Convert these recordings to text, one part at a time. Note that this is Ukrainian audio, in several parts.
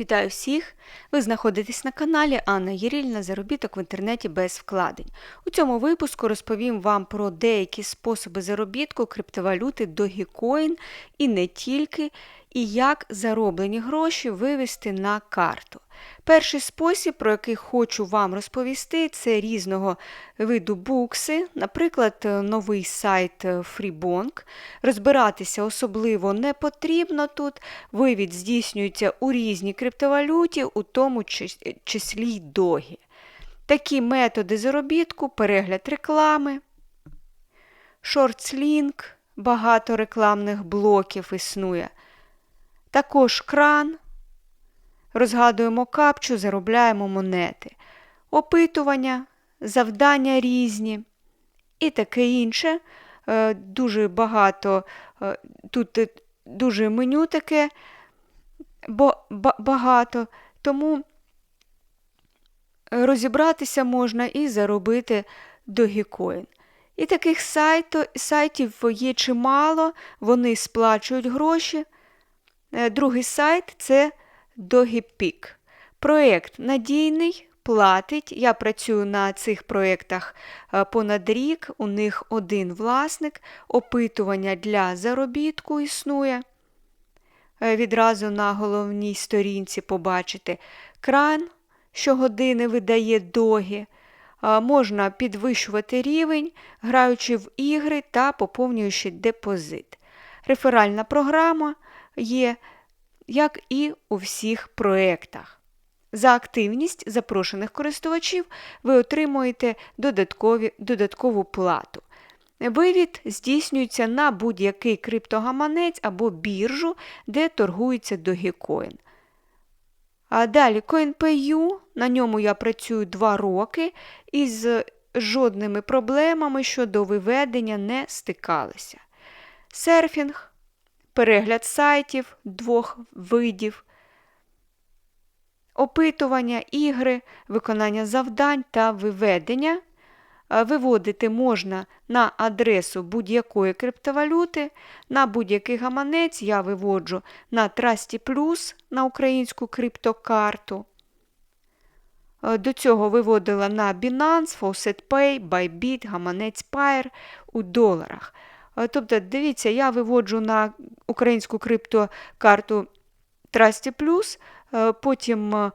Вітаю всіх! Ви знаходитесь на каналі Анна Єрільна Заробіток в інтернеті без вкладень. У цьому випуску розповім вам про деякі способи заробітку криптовалюти Dogecoin і не тільки, і як зароблені гроші вивести на карту. Перший спосіб, про який хочу вам розповісти, це різного виду букси, наприклад, новий сайт Freebonk. Розбиратися особливо не потрібно тут. Вивід здійснюється у різній криптовалюті, у тому числі й догі. Такі методи заробітку, перегляд реклами, шортслінк, багато рекламних блоків існує. Також кран. Розгадуємо капчу, заробляємо монети, опитування, завдання різні і таке інше. Е, дуже багато, е, тут дуже меню таке багато, тому розібратися можна і заробити Dogecoin. І таких сайтів є чимало, вони сплачують гроші. Е, другий сайт це Догіпік. Проєкт надійний, платить. Я працюю на цих проєктах е, понад рік, у них один власник, опитування для заробітку існує. Е, відразу на головній сторінці побачити кран, щогодини видає доги. Е, можна підвищувати рівень, граючи в ігри та поповнюючи депозит. Реферальна програма є як і у всіх проєктах. За активність запрошених користувачів ви отримуєте додаткові, додаткову плату. Вивід здійснюється на будь-який криптогаманець або біржу, де торгується Dogecoin. А далі CoinPayU, на ньому я працюю 2 роки і з жодними проблемами щодо виведення не стикалися. Серфінг перегляд сайтів двох видів, опитування, ігри, виконання завдань та виведення. Виводити можна на адресу будь-якої криптовалюти, на будь-який гаманець я виводжу на Trusty Plus на українську криптокарту. До цього виводила на Binance, FaucetPay, Bybit, гаманець Pair у доларах. Тобто, дивіться, я виводжу на українську криптокарту Trusty Plus, е, потім е,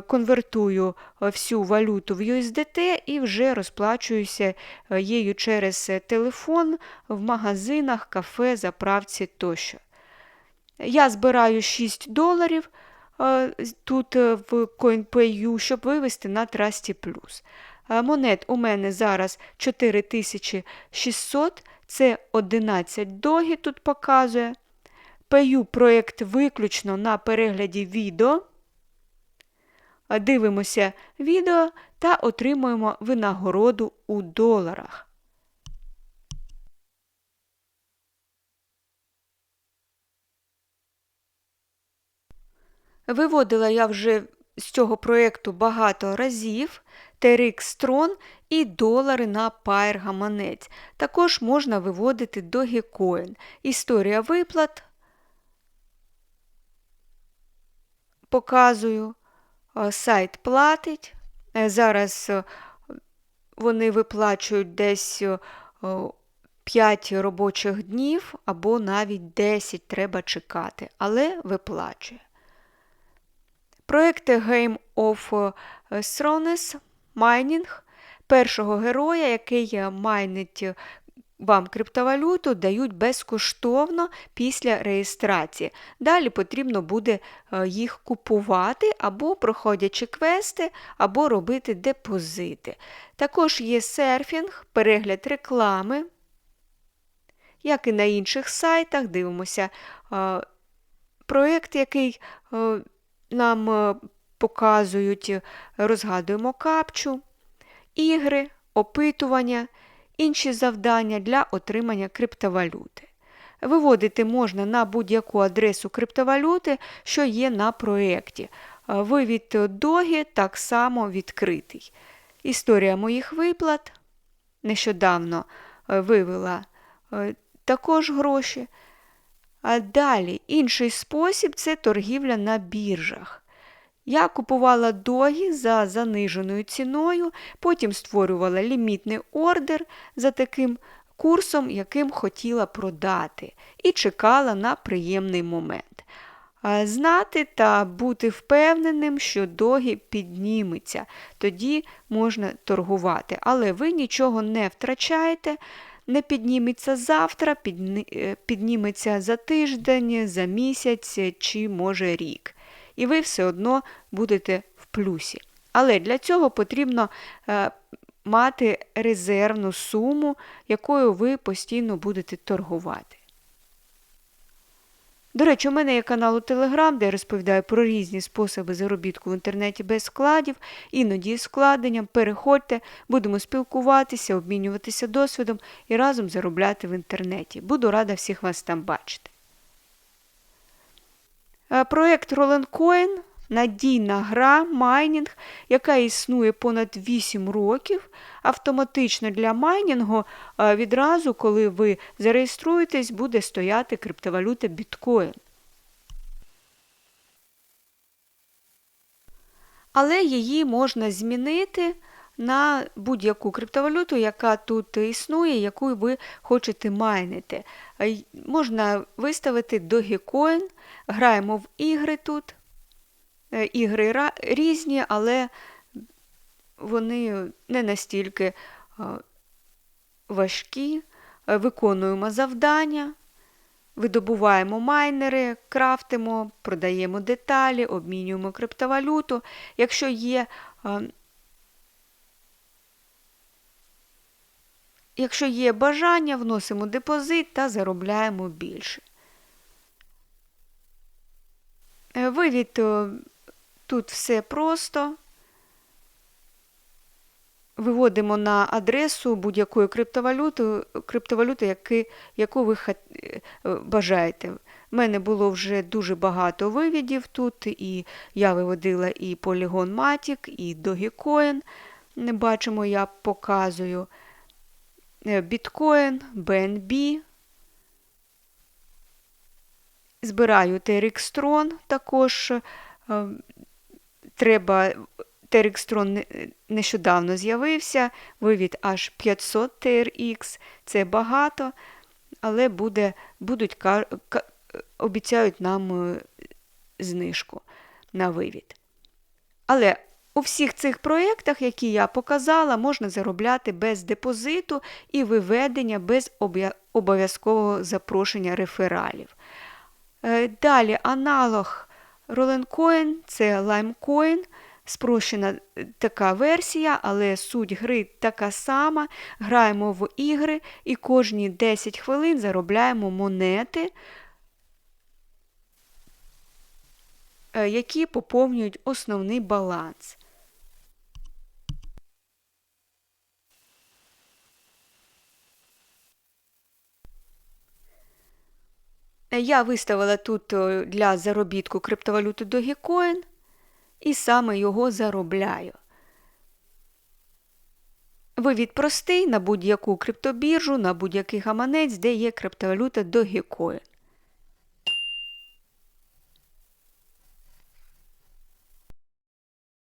конвертую всю валюту в USDT і вже розплачуюся її через телефон в магазинах, кафе, заправці тощо. Я збираю 6 доларів е, тут в CoinPayU, щоб вивести на Trusty Plus. Монет у мене зараз 4600 це 11 догі тут показує. Паю проєкт виключно на перегляді відео. Дивимося відео та отримуємо винагороду у доларах. Виводила я вже з цього проєкту багато разів. TRX Tron і долари на Pair гаманець. Також можна виводити Dogecoin. Історія виплат. Показую. Е, сайт платить. Е, зараз е, вони виплачують десь 5 робочих днів або навіть 10 треба чекати, але виплачує. Проекти Game of Thrones майнінг першого героя, який майнить вам криптовалюту, дають безкоштовно після реєстрації. Далі потрібно буде е, їх купувати або проходячи квести, або робити депозити. Також є серфінг, перегляд реклами. Як і на інших сайтах, дивимося е, проєкт, який е, нам показують, розгадуємо капчу, ігри, опитування, інші завдання для отримання криптовалюти. Виводити можна на будь-яку адресу криптовалюти, що є на проєкті. Вивід догі так само відкритий. Історія моїх виплат. Нещодавно е, вивела е, також гроші. А далі інший спосіб це торгівля на біржах. Я купувала догі за заниженою ціною, потім створювала лімітний ордер за таким курсом, яким хотіла продати, і чекала на приємний момент. Знати та бути впевненим, що догі підніметься, тоді можна торгувати. Але ви нічого не втрачаєте, не підніметься завтра, е, підніметься за тиждень, за місяць чи може рік. І ви все одно будете в плюсі. Але для цього потрібно е, мати резервну суму, якою ви постійно будете торгувати. До речі, у мене є канал у Телеграм, де я розповідаю про різні способи заробітку в інтернеті без складів, іноді з складенням. Переходьте, будемо спілкуватися, обмінюватися досвідом і разом заробляти в інтернеті. Буду рада всіх вас там бачити. Е, Проєкт Roland Coin – надійна гра, майнінг, яка існує понад 8 років. Автоматично для майнінгу е, відразу, коли ви зареєструєтесь, буде стояти криптовалюта біткоін. Але її можна змінити на будь-яку криптовалюту, яка тут існує, яку ви хочете майнити. Е, Можна виставити Dogecoin, граємо в ігри тут. Е, Ігри різні, але вони не настільки е, важкі. Виконуємо завдання, видобуваємо майнери, крафтимо, продаємо деталі, обмінюємо криптовалюту. Якщо є, якщо є бажання, вносимо депозит та заробляємо більше. Е, Вивід е, тут все просто. Виводимо на адресу будь-якої криптовалюти, криптовалюти, які, яку ви е, бажаєте. У мене було вже дуже багато вивідів тут, і я виводила і Polygon Matic, і Dogecoin. Не бачимо, я показую Е, Bitcoin, BNB. Збираю Tron також. е, Треба не- нещодавно з'явився, вивід аж 500 TRX, це багато, але буде, будуть, обіцяють нам е, знижку на вивід. Але у всіх цих проєктах, які я показала, можна заробляти без депозиту і виведення без обов'язкового запрошення рефералів. Е, Далі аналог Rollencoin – це Limecoin, спрощена е, така версія, але суть гри така сама. Граємо в ігри і кожні 10 хвилин заробляємо монети, е, які поповнюють основний баланс. Я виставила тут е, для заробітку криптовалюту Dogecoin і саме його заробляю. Вивід простий на будь-яку криптобіржу, на будь-який гаманець, де є криптовалюта Dogecoin.